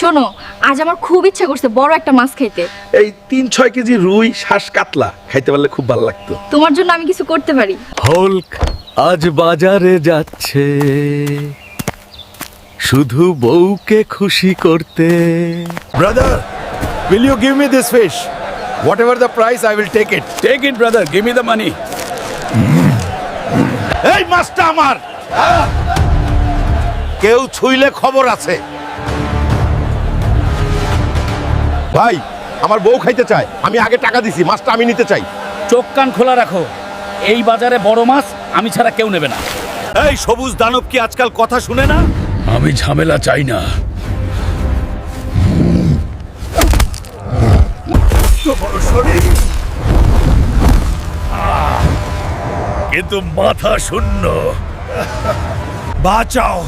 শোনো আজ আমার খুব ইচ্ছা করছে বড় একটা মাছ খাইতে। এই তিন ছয় কেজি রুই শ্বাস কাতলা খাইতে পারলে খুব ভালো লাগতো। তোমার জন্য আমি কিছু করতে পারি। হল্ক আজ বাজারে যাচ্ছে। শুধু বউকে খুশি করতে। Brother, will you give me this fish? Whatever the price, I will take it. Take it brother give me the money এই মাছটা আমার। কেউ ছুইলে খবর আছে। ভাই আমার বউ খাইতে চায়। আমি আগে টাকা দিছি মাছটা আমি নিতে চাই। চোখ কান খোলা রাখো। এই বাজারে বড় মাছ আমি ছাড়া কেউ নেবে না। এই সবুজ দানব কি আজকাল কথা শুনে না? আমি ঝামেলা চাই না। কিন্তু মাথা শূন্য। বাঁচাও।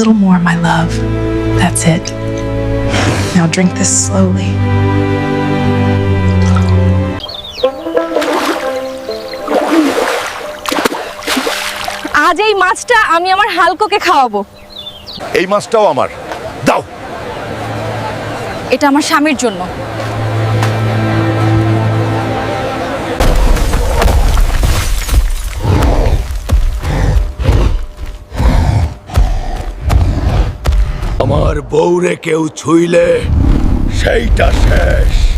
Little more, my love. That's it. Now drink this slowly. আজ এই মাছটা আমি আমার হালকোকে খাওয়াবো এই মাছটাও আমার দাও এটা আমার স্বামীর জন্য আমার বউরে কেউ ছুইলে সেইটা শেষ।